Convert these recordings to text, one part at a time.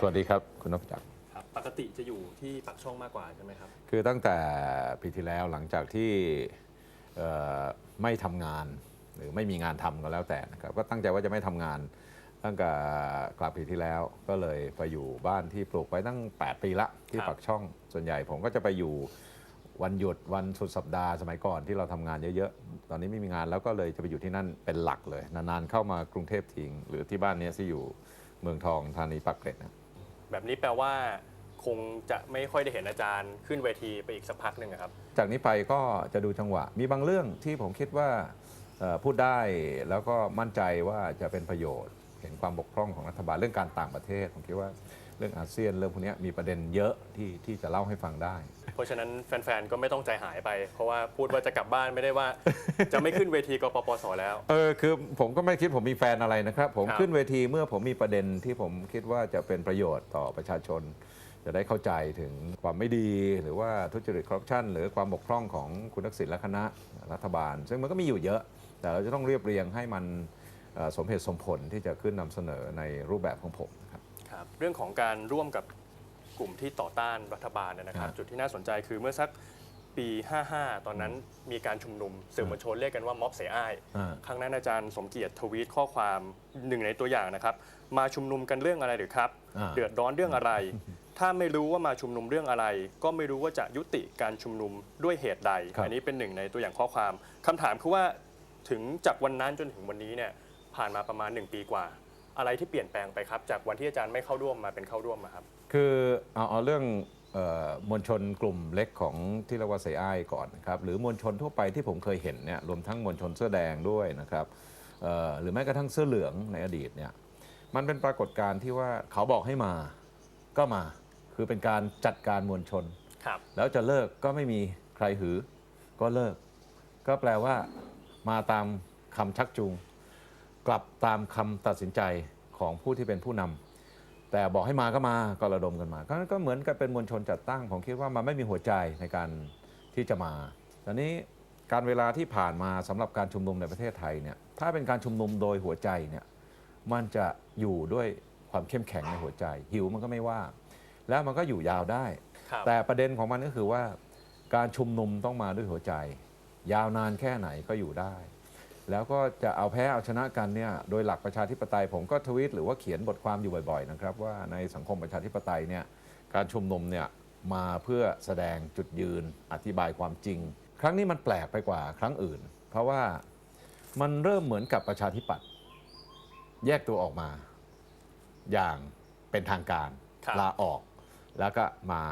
สวัสดีครับคุณนพจักรครับปกติจะอยู่ที่ปักช่องมากกว่าใช่ไหมครับ คือตั้งแต่ปีที่แล้วหลังจากที่เอ่อไม่ทำงานหรือไม่มีงานทำก็แล้วแต่นะครับก็ตั้งใจว่าจะไม่ทำงานตั้งแต่กลางปีที่แล้วก็เลยไปอยู่บ้านที่ปลูกไว้ตั้ง 8 ปีละที่ครับปักช่องส่วนใหญ่ผมก็จะไปอยู่วันหยุดวันสุดสัปดาห์สมัยก่อนที่เราทำงานเยอะๆ ตอนนี้ไม่มีงานแล้วก็เลยจะไปอยู่ที่นั่นเป็นหลักเลย นานๆเข้ามากรุงเทพทิ้งหรือที่บ้านเนี้ยที่อยู่เมืองทองธานีปากเกร็ดนะ แบบนี้แปลว่า คงจะไม่ค่อยได้เห็นอาจารย์ขึ้นเวทีไปอีกสักพักหนึ่งอะครับ จากนี้ไปก็จะดูจังหวะ มีบางเรื่องที่ผมคิดว่าพูดได้แล้วก็มั่นใจว่าจะเป็นประโยชน์ เห็นความบกพร่องของรัฐบาลเรื่องการต่างประเทศผมคิดว่า เรื่องอาเซียนเรื่องพวกเนี้ยมีประเด็นเยอะที่ที่จะเล่าให้ฟังได้ เพราะฉะนั้นแฟนๆ ก็ไม่ต้องใจหายไป เพราะว่าพูดว่าจะกลับบ้านไม่ได้ว่า จะไม่ขึ้นเวทีกปปสแล้ว เออคือผมก็ไม่คิดผมมีแฟนอะไรนะครับ ผมครับ ขึ้นเวทีเมื่อผมมีประเด็นที่ผมคิดว่าจะเป็นประโยชน์ต่อประชาชน จะได้เข้าใจถึงความไม่ดีหรือว่าทุจริตคอร์รัปชันหรือความบกพร่องของคุณทักษิณและคณะรัฐบาล ซึ่งมันก็มีอยู่เยอะ แต่เราจะต้องเรียบเรียงให้มันเอ่อสมเหตุสมผลที่จะขึ้นนำเสนอในรูปแบบของผมนะครับ ครับเรื่องของการร่วมกับกลุ่มที่ต่อต้านรัฐบาลเนยนะครับฮะจุดที่น่าสนใจคือเมื่อสักปี 55 ตอนนั้นมีการชุมนุมสื่อมวลชนเรียกกันว่าม็อบเสียอ้าย อ่า ครั้งนั้นอาจารย์สมเกียรติทวีตข้อความหนึ่งในตัวอย่างนะครับ มาชุมนุมกันเรื่องอะไรหรือครับ อ่า เดือดร้อนเรื่องอะไร ถ้าไม่รู้ว่ามาชุมนุมเรื่องอะไร ก็ไม่รู้ว่าจะยุติการชุมนุมด้วยเหตุใดอันนี้เป็นหนึ่งในตัวอย่างข้อความคำถามคือว่าถึงจากวันนั้นจนถึงวันนี้เนี่ยผ่านมาประมาณ 1 ปีกว่า อะไรที่เปลี่ยนแปลงไปครับ จากวันที่อาจารย์ไม่เข้าร่วมมาเป็นเข้าร่วมมาครับ คือเอาเอาเรื่องเอ่อมวลชนกลุ่มเล็กของที่เรียกว่าเซอ้ายก่อนนะครับหรือมวลชนทั่วไปที่ผมเคยเห็นเนี่ยรวมทั้งมวลชนเสื้อแดงด้วยนะครับเอ่อหรือแม้กระทั่งเสื้อเหลืองในอดีตเนี่ยมันเป็นปรากฏการณ์ที่ว่าเขาบอกให้มาก็มา คือเป็นการจัดการมวลชน ครับ แล้วจะเลิกก็ไม่มีใครหือ ก็เลิก ก็แปลว่ามาตามคำชักจูง กลับตามคำตัดสินใจของผู้ที่เป็นผู้นำแต่บอกให้มาก็มาก็ระดมกันมาก็ก็เหมือนกับเป็นมวลชนจัดตั้ง ผมคิดว่ามันไม่มีหัวใจในการที่จะมาตอนนี้การเวลาที่ผ่านมาสำหรับการชุมนุมในประเทศไทยเนี่ยถ้าเป็นการชุมนุมโดยหัวใจเนี่ยมันจะอยู่ด้วยความเข้มแข็งในหัวใจ หิวมันก็ไม่ว่า แล้วมันก็อยู่ยาวได้ครับแต่ประเด็นของมันก็คือว่า การชุมนุมต้องมาด้วยหัวใจ ยาวนานแค่ไหนก็อยู่ได้ แล้วก็จะเอาแพ้เอาชนะกันเนี่ยโดยหลักประชาธิปไตยผมก็ทวีตหรือว่าเขียนบทความอยู่บ่อยๆนะครับว่าในสังคมประชาธิปไตยเนี่ยการชุมนุมเนี่ยมาเพื่อแสดงจุดยืนอธิบายความจริง ครั้งนี้มันแปลกไปกว่าครั้งอื่น เพราะว่ามันเริ่มเหมือนกับประชาธิปัตย์แยกตัวออกมา อย่างเป็นทางการครับลาออก แล้วก็มา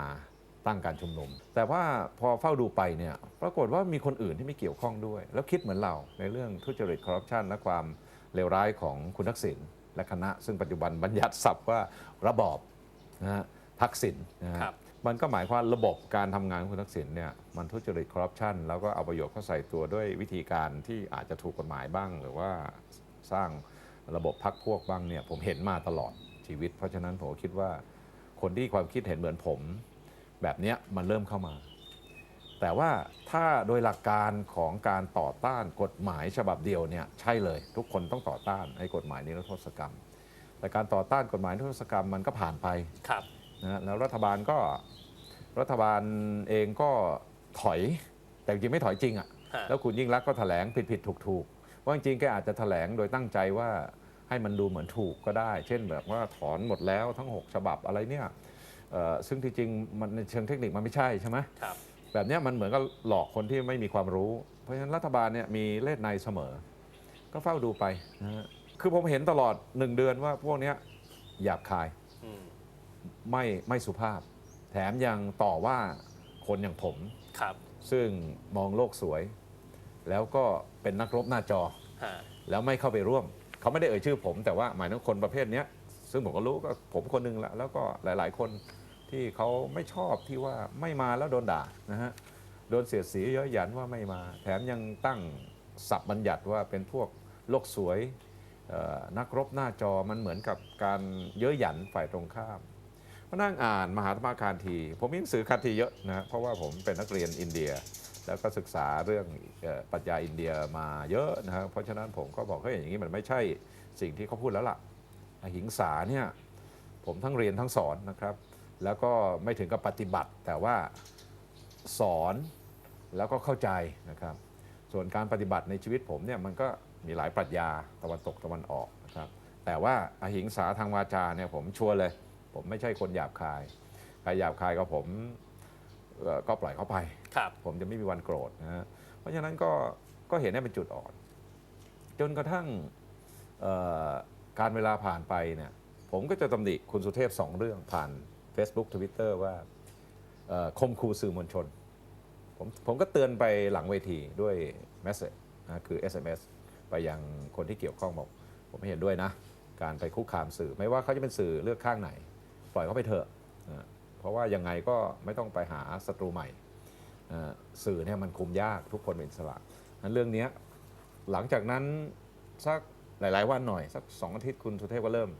ตั้งการชุมนุม แต่ว่าพอเฝ้าดูไปเนี่ยปรากฏว่ามีคนอื่นที่ไม่เกี่ยวข้องด้วย แล้วคิดเหมือนเราในเรื่องทุจริตคอร์รัปชันและความเลวร้ายของคุณทักษิณและคณะ ซึ่งปัจจุบันบัญญัติศัพท์ว่าระบอบนะฮะทักษิณนะฮะครับมันก็หมายความว่าระบบการทำงานของคุณทักษิณเนี่ยมันทุจริตคอร์รัปชันแล้วก็เอาประโยชน์เข้าใส่ตัวด้วยวิธีการที่อาจจะถูกกฎหมายบ้าง หรือว่าสร้างระบบพักพวกบ้างเนี่ยผมเห็นมาตลอดชีวิต เพราะฉะนั้นผมก็คิดว่าคนที่ความคิดเห็นเหมือนผม แบบเนี้ยมันเริ่มเข้ามา แต่ว่าถ้าโดยหลักการของการต่อต้านกฎหมายฉบับเดียวเนี่ยใช่เลย ทุกคนต้องต่อต้านไอ้กฎหมายนิรโทษกรรม แต่การต่อต้านกฎหมายนิรโทษกรรมมันก็ผ่านไปครับนะฮะแล้วรัฐบาลก็รัฐบาลเองก็ถอย แต่จริงๆไม่ถอยจริงอะ่ะฮะแล้วคุณยิ่งรักษณ์ก็แถลงผิดผิดถูกถูกๆว่าจริงๆแกอาจจะแถลงโดยตั้งใจว่าให้มันดูเหมือนถูกก็ได้ เช่นแบบว่าถอนหมดแล้วทั้ง 6 ฉบับอะไรเนี่ยเอ่อ ซึ่งที่จริงมันในเชิงเทคนิคมันไม่ใช่ใช่ไหมครับ แบบเนี้ยมันเหมือนกับหลอกคนที่ไม่มีความรู้ เพราะฉะนั้นรัฐบาลเนี่ยมีเล่ห์ในเสมอ ก็เฝ้าดูไปนะฮะคือผมเห็นตลอดหนึ่งเดือนว่าพวกเนี้ยหยาบคายอืมไม่ไม่สุภาพ แถมยังต่อว่าคนอย่างผมครับ ซึ่งมองโลกสวย แล้วก็เป็นนักรบหน้าจอฮะแล้วไม่เข้าไปร่วม เขาไม่ได้เอ่ยชื่อผม แต่ว่าหมายถึงคนประเภทเนี้ยซึ่งผมก็รู้ก็ผมคนหนึงละแล้วก็หลาย ๆ คน ที่เขาไม่ชอบที่ว่าไม่มาแล้วโดนด่านะฮะโดนเสียดสีเยอะหยันว่าไม่มา แถมยังตั้งศัพท์บัญญัติว่าเป็นพวกโลกสวยนักรบหน้าจอมันเหมือนกับการเย้ยหยันฝ่ายตรงข้ามมานั่งอ่านมหาธรรมคานที ผมมีหนังสือคันทีเยอะนะเพราะว่าผมเป็นนักเรียนอินเดีย แล้วก็ศึกษาเรื่องอปรัชญาอินเดียมาเยอะนะครับเพราะฉะนั้นผมก็บอกเฮ้ยอย่างนี้มันไม่ใช่สิ่งที่เขาพูดแล้วล่ะหิงสาเนี่ยผมทั้งเรียนทั้งสอนนะครับ แล้วก็ไม่ถึงกับปฏิบัติ แต่ว่าสอนแล้วก็เข้าใจนะครับ ส่วนการปฏิบัติในชีวิตผมเนี่ยมันก็มีหลายปรัชญาตะวันตกตะวันออกนะครับ แต่ว่าอหิงสาทางวาจาเนี่ยผมชัวร์เลย ผมไม่ใช่คนหยาบคายใครหยาบคายกับผมเอ่อก็ปล่อยเขาไปครับผมจะไม่มีวันโกรธนะฮะเพราะฉะนั้นก็ก็เห็นได้เป็นจุดอ่อน จนกระทั่งเอ่อการเวลาผ่านไปเนี่ยผมก็จะตำหนิคุณสุเทพสองเรื่องผ่าน Facebook Twitter ว่าคมคูสื่อมวลชน ผมผมก็เตือนไปหลังเวทีด้วย message นะคือ SMS ไปยังคนที่เกี่ยวข้องบอก ผมไม่เห็นด้วยนะ การไปคุกคามสื่อ ไม่ว่าเขาจะเป็นสื่อเลือกข้างไหน ปล่อยเขาไปเถอะนะเพราะว่ายังไงก็ไม่ต้องไปหาศัตรูใหม่สื่อเนี่ยมันคุมยากทุกคนเป็นอิสระนั้นเรื่องนี้หลังจากนั้นสักหลาย ๆ วันหน่อย สักสองอาทิตย์คุณสุเทพก็เริ่ม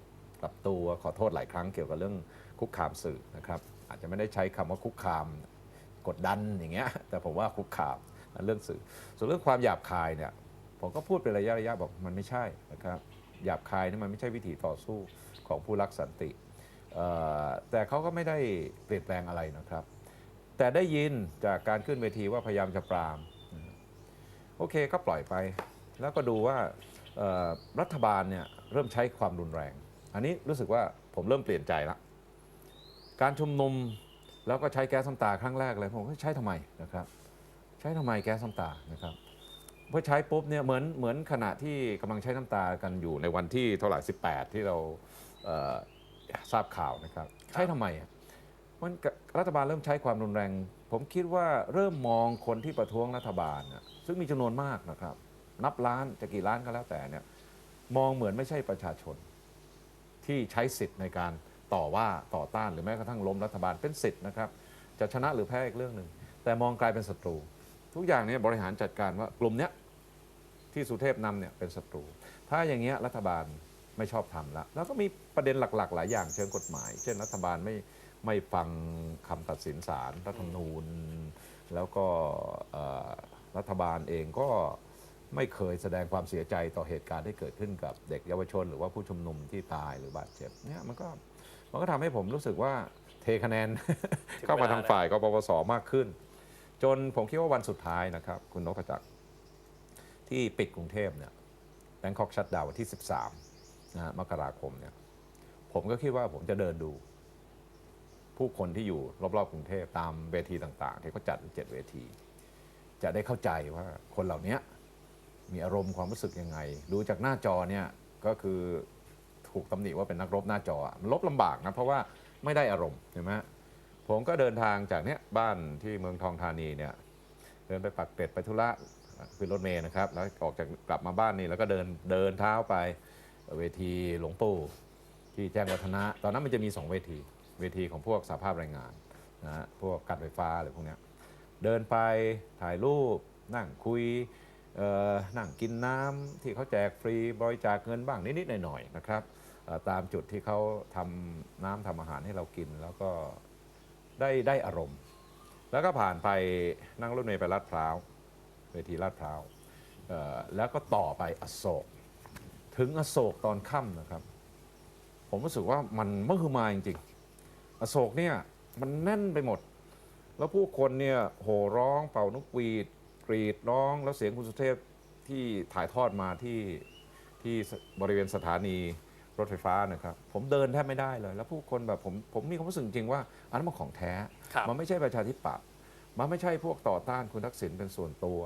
ปรับตัวขอโทษหลายครั้งเกี่ยวกับเรื่อง คุกคามสื่อนะครับ อาจจะไม่ได้ใช้คำว่าคุกคามกดดันอย่างเงี้ย แต่ผมว่าคุกคามเรื่องสื่อ ส่วนเรื่องความหยาบคายเนี่ยผมก็พูดเป็นระยะระยะบอกมันไม่ใช่นะครับหยาบคายนี่มันไม่ใช่วิธีต่อสู้ของผู้รักสันติ แต่เขาก็ไม่ได้เปลี่ยนแปลงอะไรนะครับ แต่ได้ยินจากการขึ้นเวทีว่าพยายามจะปราม โอเคก็ปล่อยไป แล้วก็ดูว่ารัฐบาลเนี่ยเริ่มใช้ความรุนแรง อันนี้รู้สึกว่าผมเริ่มเปลี่ยนใจละ การชุมนุมแล้วก็ใช้แก๊สน้ำตาครั้งแรกเลยผมก็ใช้ทำไมนะครับ ใช้ทำไมแก๊สน้ำตานะครับพอใช้ปุ๊บเนี่ยเหมือนเหมือนขณะที่กำลังใช้น้ำตากันอยู่ในวันที่เท่าไหร่18 ที่เราเอ่อทราบข่าวนะครับ ใช้ทำไมอะมันกรัฐบาลเริ่มใช้ความรุนแรง ผมคิดว่าเริ่มมองคนที่ประท้วงรัฐบาลน่ะซึ่งมีจำนวนมากนะครับ นับล้านจะกี่ล้านก็แล้วแต่เนี่ยมองเหมือนไม่ใช่ประชาชนที่ใช้สิทธิ์ในการ ต่อว่าต่อต้านหรือแม้กระทั่งล้มรัฐบาลเป็นสิทธิ์นะครับ จะชนะหรือแพ้อีกเรื่องหนึ่งแต่มองกลายเป็นศัตรู ทุกอย่างเนี่ยบริหารจัดการว่ากลุ่มเนี้ยที่สุเทพนำเนี่ยเป็นศัตรู ถ้าอย่างเงี้ยรัฐบาลไม่ชอบทำแล้วแล้วก็มีประเด็นหลัก ๆ หลายอย่างเชิงกฎหมาย เช่นรัฐบาลไม่ไม่ฟังคำตัดสินศาลรัฐธรรมนูญ แล้วก็รัฐบาลเองก็ไม่เคยแสดงความเสียใจต่อเหตุการณ์ที่เกิดขึ้นกับเด็กเยาวชน หรือว่าผู้ชุมนุมที่ตายหรือบาดเจ็บเนี่ยมันก็ มันก็ทำให้ผมรู้สึกว่าเทคะแนนถึงเข้ามาเวลาทางฝ่ายกปปสมากขึ้น จนผมคิดว่าวันสุดท้ายนะครับ คุณนพจักรที่ปิดกรุงเทพเนี่ยแบงคอกชัดดาวน์ที่ 13นะฮะมกราคมเนี่ยผมก็คิดว่าผมจะเดินดู ผู้คนที่อยู่รอบๆกรุงเทพตามเวทีต่าง ๆ ที่เขาจัดอยู่เจ็ดเวที จะได้เข้าใจว่าคนเหล่านี้มีอารมณ์ความรู้สึกยังไง ดูจากหน้าจอเนี่ยก็คือ ถูกตำหนิว่าเป็นนักรบหน้าจอมันลบลำบากนะเพราะว่าไม่ได้อารมณ์เห็นไหมผมก็เดินทางจากเนี้ยบ้านที่เมืองทองธานีเนี่ยเดินไปปักเป็ดไปธุระขึ้นรถเมล์นะครับ แล้วออกจากกลับมาบ้านนี่แล้วก็เดินเดินเท้าไปเวทีหลวงปู่ที่แจ้งวัฒนะ ตอนนั้นมันจะมีสองเวที เวทีของพวกสาภาพแรงงานนะฮะพวกการไฟฟ้าอะไรพวกเนี้ยเดินไปถ่ายรูปนั่งคุยเออนั่งกินน้ำที่เขาแจกฟรีบริจาคเงินบ้างนิดๆหน่อยๆนะครับ ตามจุดที่เขาทำน้ำทำอาหารให้เรากิน แล้วก็ได้ได้อารมณ์ แล้วก็ผ่านไปนั่งรถเมล์ไปลาดพร้าวเวทีลาดพร้าวแล้วก็ต่อไปอโศก ถึงอโศกตอนค่ำนะครับ ผมรู้สึกว่ามันมหึมาจริงๆอโศกเนี่ยมันแน่นไปหมด แล้วผู้คนเนี่ยโห่ร้องเป่านกหวีด กรีดร้อง แล้วเสียงคุณสุเทพที่ถ่ายทอดมาที่ที่บริเวณสถานี ถไฟฟ้านะครับ ผมเดินแทบไม่ได้เลย แล้วผู้คนแบบผมผมมีความรู้สึกจริงๆว่า อันนั้นมันของแท้ ครับมันไม่ใช่ประชาธิปัตย์มันไม่ใช่พวกต่อต้านคุณทักษิณเป็นส่วนตัว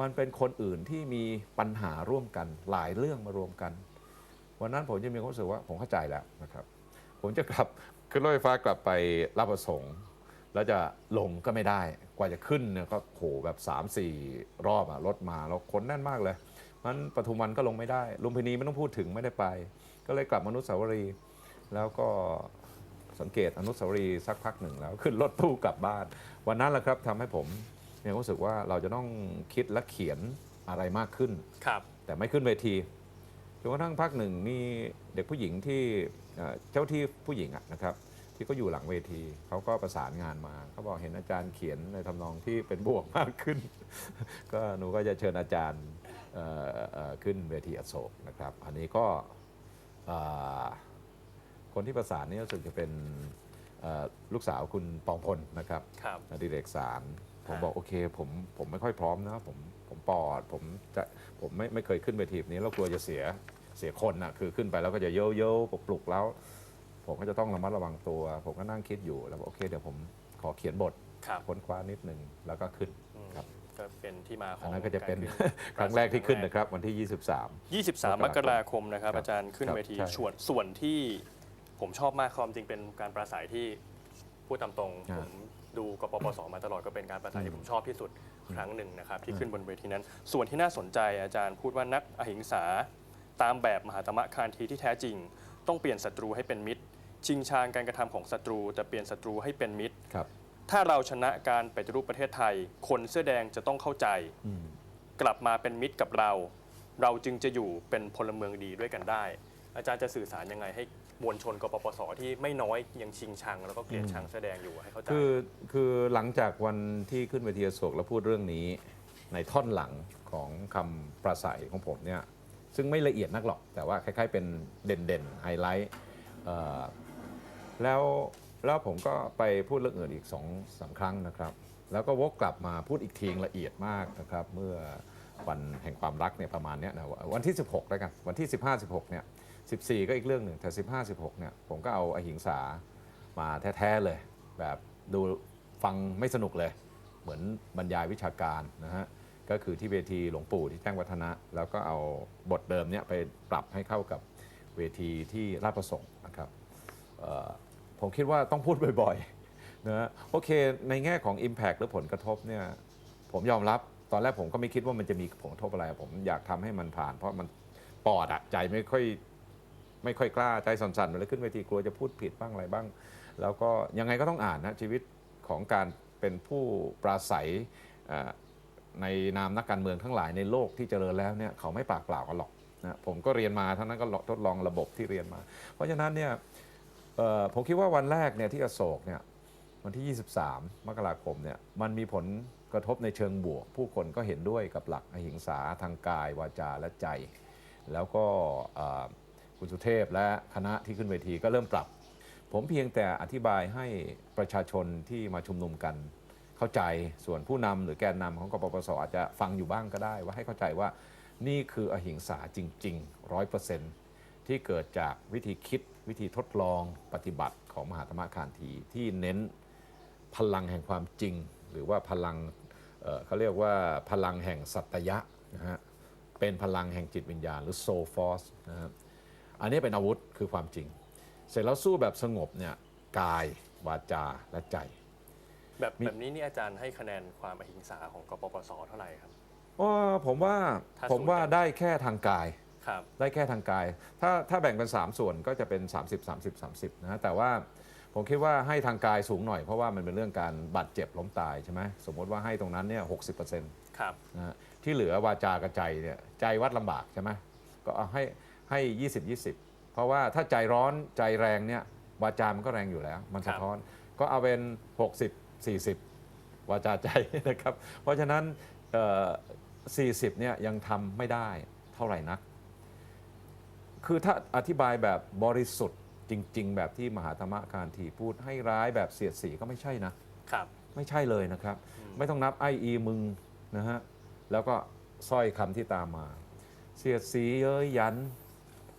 มันเป็นคนอื่นที่มีปัญหาร่วมกัน หลายเรื่องมารวมกัน วันนั้นผมจะมีความรู้สึกว่าผมเข้าใจแล้วนะครับ ผมจะกลับขึ้นรถไฟฟ้ากลับไปรับประสงค์แล้วจะลงก็ไม่ได้ กว่าจะขึ้นเนี่ยก็โหแบบ 3 4 รอบอะรถมาแล้วคนแน่นมากเลยมันปทุมวันก็ลงไม่ได้ลุมพินีไม่ต้องพูดถึงไม่ได้ไป ก็เลยกลับมาอนุสาวรีย์แล้วก็สังเกตอนุสาวรีย์สักพักหนึ่งแล้ว ขึ้นรถตู้กลับบ้าน วันนั้นแหละครับทำให้ผมมีความรู้สึกว่าเราจะต้องคิดและเขียนอะไรมากขึ้น ครับ แต่ไม่ขึ้นเวทีจนกระทั่งพักหนึ่งมีเด็กผู้หญิงที่เอ่อเจ้าที่ผู้หญิงอะนะครับ ที่เขาอยู่หลังเวทีเขาก็ประสานงานมาเขาบอกเห็นอาจารย์เขียนในทำนองที่เป็นบวกมากขึ้น ก็หนูก็จะเชิญอาจารย์เอ่อเอ่อขึ้นเวทีอโศกนะครับ อันนี้ก็เอ่อก็ คนที่ประสานนี่รู้สึกจะเป็นเอ่อลูกสาวคุณปองพลนะครับครับอดิเรกสารผมฮะบอกโอเคผมผมไม่ค่อยพร้อมนะผมผมปอดผมจะผมไม่ไม่เคยขึ้นเวทีแบบนี้แล้วกลัวจะเสียเสียคนนะคือขึ้นไปแล้วก็จะเย้ยวเย้ยวปลุกปลุกแล้ว ผมก็จะต้องระมัดระวังตัว ผมก็นั่งคิดอยู่แล้วบอกโอเคเดี๋ยวผมขอเขียนบทครับค้นคว้านิดหนึ่งแล้วก็ขึ้นอืมครับ ก็เป็นที่มาขอัอนงนั้นก็จะเป็นารขึ้ครั้งแรกที่ขึ้นนะครับ วันที่ 23 23 มกราคมนะครับ ครับอาจารย์ขึ้นครับเวทีใช่ส่วนส่วนที่ผมชอบมากความจริงเป็นการปราศัยที่พูดตามตรงอ่าผมดูกปปสมาตลอดก็เป็นการปราศัยที่ผมชอบที่สุดครั้งหนึ่งนะครับ ที่ขึ้นบนเวทีนั้น ส่วนที่น่าสนใจอาจารย์พูดว่านักอหิงสาตามแบบมหาตมะคานทีที่แท้จริง ต้องเปลี่ยนศัตรูให้เป็นมิตร ชิงชางการกระทำของศัตรู แต่เปลี่ยนศัตรูให้เป็นมิตร ครับ ถ้าเราชนะการปฏิรูปประเทศไทย คนเสื้อแดงจะต้องเข้าใจอืมกลับมาเป็นมิตรกับเรา เราจึงจะอยู่เป็นพลเมืองดีด้วยกันได้ อาจารย์จะสื่อสารยังไงให้มวลชนกปปสที่ไม่น้อยยังชิงชัง แล้วก็เกลียดชังแสดงอยู่ให้เข้าใจคือคือหลังจากวันที่ขึ้นเวทีอโศกแล้วพูดเรื่องนี้ ในท่อนหลังของคำประสัยของผมเนี่ยซึ่งไม่ละเอียดนักหรอก แต่ว่าคล้ายๆเป็นเด่นๆไฮไลท์เอ่อแล้ว แล้วผมก็ไปพูดเรื่องอื่นอีกสองสามครั้งนะครับ แล้วก็วกกลับมาพูดอีกทีละเอียดมากนะครับ เมื่อวันแห่งความรักเนี่ยประมาณเนี้ยนะวันที่ 16แล้วกันวันที่ 15 16เนี่ย14 ก็อีกเรื่องหนึ่งแต่ 15 16เนี่ยผมก็เอาอหิงสามาแท้ๆเลย แบบดูฟังไม่สนุกเลย เหมือนบรรยายวิชาการนะฮะก็คือที่เวทีหลวงปู่ที่แจ้งวัฒนะ แล้วก็เอาบทเดิมเนี่ยไปปรับให้เข้ากับเวทีที่ราชประสงค์นะครับ ผมคิดว่าต้องพูดบ่อยๆนะโอเค ในแง่ของ Impact หรือผลกระทบเนี่ยผมยอมรับตอนแรกผมก็ไม่คิดว่ามันจะมีผลกระทบอะไร ผมอยากทำให้มันผ่าน เพราะมันปอดอะใจไม่ค่อยไม่ค่อยกล้าใจสั่นๆเวลาขึ้นเวทีกลัวจะพูดผิดบ้างอะไรบ้าง แล้วก็ยังไงก็ต้องอ่านนะชีวิตของการเป็นผู้ปราศัยในนามนักการเมืองทั้งหลายในโลกที่เจริญแล้วเนี่ยเขาไม่ปากเปล่ากันหรอกนะผมก็เรียนมาทั้งนั้นก็ทดลองระบบที่เรียนมา เพราะฉะนั้นเนี่ย ผมคิดว่าวันแรกเนี่ยที่อโศกเนี่ยวันที่ 23 มกราคมเนี่ยมันมีผลกระทบในเชิงบวก ผู้คนก็เห็นด้วยกับหลักอหิงสาทางกาย วาจาและใจ แล้วก็คุณสุเทพและคณะที่ขึ้นเวทีก็เริ่มปรับ ผมเพียงแต่อธิบายให้ประชาชนที่มาชุมนุมกันเข้าใจส่วนผู้นำหรือแกนนำของกปปสอาจจะฟังอยู่บ้างก็ได้ ว่าให้เข้าใจว่านี่คืออหิงสาจริงๆร้อยเปอร์เซ็นต์ ที่เกิดจากวิธีคิดวิธีทดลองปฏิบัติของมหาธรรมคานทีที่เน้นพลังแห่งความจริง หรือว่าพลังเอ่อเขาเรียกว่าพลังแห่งสัตยะนะฮะเป็นพลังแห่งจิตวิญญาณหรือ soul force นะครับอันนี้เป็นอาวุธคือความจริง เสร็จแล้วสู้แบบสงบเนี่ยกายวาจาและใจ แบบมีแบบนี้นี่อาจารย์ให้คะแนนความอหิงสาของกปปสเท่าไหร่ครับอ๋อผมว่าถ้าผมว่าสูตรเนี่ยได้แค่ทางกาย ครับ ได้แค่ทางกาย ถ้าถ้าแบ่งเป็น 3 ส่วนก็จะเป็น 30 30 30นะฮะแต่ว่าผมคิดว่าให้ทางกายสูงหน่อยเพราะว่ามันเป็นเรื่องการบาดเจ็บล้มตายใช่ไหมสมมติว่าให้ตรงนั้นเนี่ยหกสิบเปอร์เซ็นต์ครับ นะฮะที่เหลือวาจากระใจเนี่ยใจวัดลำบากใช่ไหมก็เอาให้ให้ยี่สิบยี่สิบเพราะว่าถ้าใจร้อนใจแรงเนี่ยวาจามันก็แรงอยู่แล้ว มันสะท้อนก็เอาเป็น 60 40 วาจาใจนะครับ เพราะฉะนั้นเอ่อ40เนี่ยยังทำไม่ได้เท่าไหร่นัก คือถ้าอธิบายแบบบริสุทธิ์จริง ๆ แบบที่มหาธรรมการทีพูดให้ร้ายแบบเสียดสีก็ไม่ใช่นะ ครับ ไม่ใช่เลยนะครับ ไม่ต้องนับไออีมึงนะฮะแล้วก็สร้อยคำที่ตามมา เสียดสีเย้ยยัน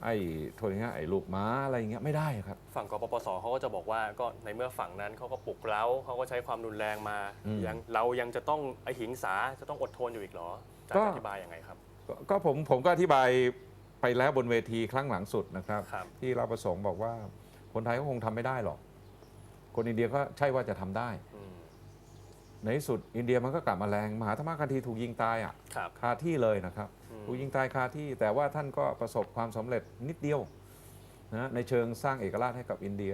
ไอ้โทษนะไอ้ลูกม้าอะไรอย่างเงี้ยไม่ได้ครับ ฝั่งกปปสเขาก็จะบอกว่าก็ในเมื่อฝั่งนั้นเขาก็ปลุกเร้าเขาก็ใช้ความรุนแรงมาอืมยังเรายังจะต้องอหิงสาจะต้องอดทนอยู่อีกเหรออาจารก็ย์จะอธิบายยังไงครับ ก็ก็ผมผมก็อธิบาย ไปแล้วบนเวทีครั้งหลังสุดนะครับ ครับ ที่เราประสงค์บอกว่าคนไทยก็คงทำไม่ได้หรอก คนอินเดียก็ใช่ว่าจะทำได้ อืมในที่สุดอินเดียมันก็กลับมาแรงมหาธรรมคันธีถูกยิงตายอะครับ คาที่เลยนะครับ อืม ถูกยิงตายคาที่แต่ว่าท่านก็ประสบความสำเร็จนิดเดียวนะในเชิงสร้างเอกราชให้กับอินเดีย